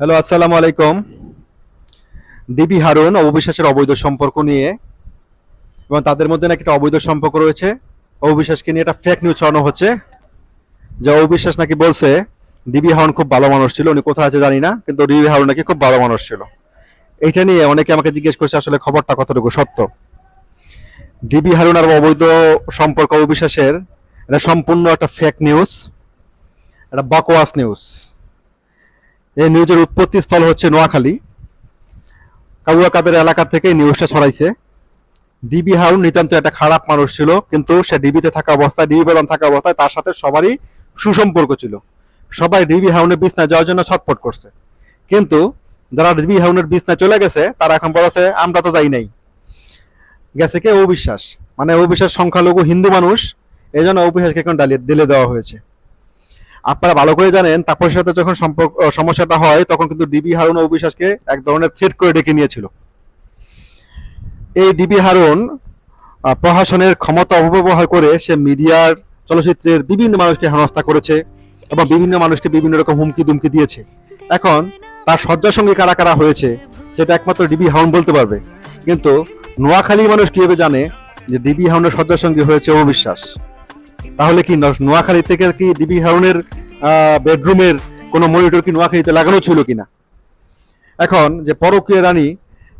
Hello আসসালামু আলাইকুম। DB Harun অবিশ্বাসের অবৈধ সম্পর্ক নিয়ে এবং তাদের মধ্যে নাকি একটা অবৈধ সম্পর্ক রয়েছে। অবিশ্বাসকে নিয়ে একটা ফেক নিউজ ছড়ানো হচ্ছে, যে অবিশ্বাস নাকি বলছে ডিবি হারুন খুব ভালো মানুষ ছিল, উনি কোথায় আছে জানি না, কিন্তু ডিবি হারুন নাকি খুব ভালো মানুষ ছিল। এটা নিয়ে অনেকে আমাকে জিজ্ঞেস করছে, আসলে খবরটা কতটুকু সত্য? ডিবি হারুন আর অবৈধ সম্পর্ক অবিশ্বাসের এটা সম্পূর্ণ একটা ফেক নিউজ একটা বকওয়াস নিউজ এই নিউজের উৎপত্তি স্থল হচ্ছে নোয়াখালী। কাবুয়া কাদের এলাকা থেকে নিউজটা ছড়াইছে। ডিবি হারুন নিতান্ত একটা খারাপ মানুষ ছিল, কিন্তু সে ডিবিতে থাকা অবস্থায় ডিবি বেতন থাকা অবস্থায় তার সাথে সবারই সুসম্পর্ক ছিল। সবাই ডিবি হাউনের বিছনায় যাওয়ার জন্য ছটফট করছে। কিন্তু যারা ডিবি হাউনের বিছনায় চলে গেছে, তারা এখন বলেছে, আমরা তো যাই নাই। গেছে কে? অবিশ্বাস। মানে অবিশ্বাস সংখ্যালঘু হিন্দু মানুষ, এই জন্য অবিশ্বাসকে এখন ডালিয়ে দিলে দেওয়া হয়েছে। আপনারা ভালো করে জানেন, তাপসের সাথে যখন সম্পর্ক সমস্যাটা হয়, তখন কিন্তু ডিবি হারুন অবিশ্বাসকে এক ধরনের থ্রেট করে ডেকে নিয়েছিল। এই ডিবি হারুন প্রশাসনের ক্ষমতা অপব্যবহার করে সে মিডিয়ার চলচ্চিত্রের বিভিন্ন মানুষকে হেনস্থা করেছে এবং বিভিন্ন মানুষকে বিভিন্ন রকম হুমকি দুমকি দিয়েছে। এখন তার শয্যার সঙ্গে কারা কারা হয়েছে, সেটা একমাত্র ডিবি হাউন বলতে পারবে। কিন্তু নোয়াখালী মানুষ কীভাবে জানে যে ডিবি হাউনের শয্যার সঙ্গে হয়েছে অবিশ্বাস? তাহলে কি নোয়াখালী থেকে কি ডিবি হারুনের বেডরুমের কোনো মনিটর কি নোয়াখালীতে লাগানো ছিল কিনা? এখন যে পরকীয় রানী,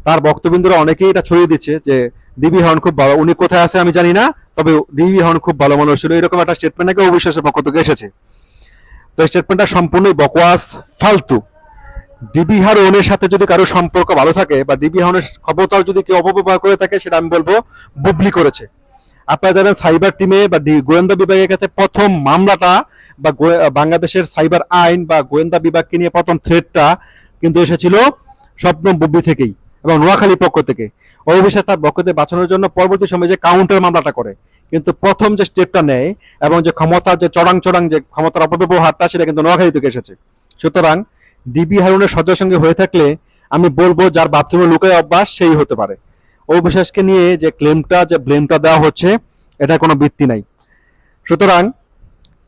তার বক্তবিন্দুরা অনেকেই এটা ছড়িয়ে দিচ্ছে যে ডিবি হারুন খুব ভালো। উনি কোথায় আছে আমি জানি না, তবে ডিবি হারুন খুব ভালো মানুষ ছিল। এরকম একটা স্টেটমেন্ট নাকি অবিশ্বাসের পক্ষ থেকে এসেছে। তো স্টেটমেন্টটা সম্পূর্ণই বকওয়াস, ফালতু। ডিবি হারুনের সাথে যদি কারও সম্পর্ক ভালো থাকে বা ডিবি হারুনের ক্ষমতার যদি কেউ অপব্যবহার করে থাকে, সেটা আমি বলব, বুবলি করেছে। আপনারা জানেন সাইবার টিমে বা গোয়েন্দা বিভাগের কাছে প্রথম মামলাটা বা বাংলাদেশের সাইবার আইন বা গোয়েন্দা বিভাগকে নিয়ে প্রথম থ্রেটটা কিন্তু এসেছিল স্বপ্ন বুবলি থেকেই এবং নোয়াখালী পক্ষ থেকে। অবিশ্বাস তার পক্ষতে বাঁচানোর জন্য পরবর্তী সময়ে যে কাউন্টার মামলাটা করে, কিন্তু প্রথম যে স্টেপটা নেয় এবং যে ক্ষমতার যে চড়াং চড়াং যে ক্ষমতার অপব্যবহারটা, সেটা কিন্তু নোয়াখালী থেকে এসেছে। সুতরাং ডিবি হারুনের সজ্জার সঙ্গে হয়ে থাকলে আমি বলব, যার বাথরুমে লুকায় অভ্যাস, সেই হতে পারে। অবিশ্বাসকে নিয়ে যে ক্লেমটা যে ব্লেমটা দেওয়া হচ্ছে এটা কোনো বৃত্তি নাই। সুতরাং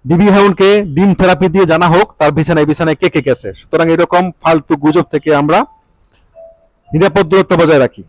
বিবি হাউনকে ডিম থেরাপি দিয়ে জানা হোক, তার বিছানায় বিছানায় কে কে গেছে। সুতরাং এরকম ফালতু গুজব থেকে আমরা নিরাপদ দূরত্ব বজায় রাখি।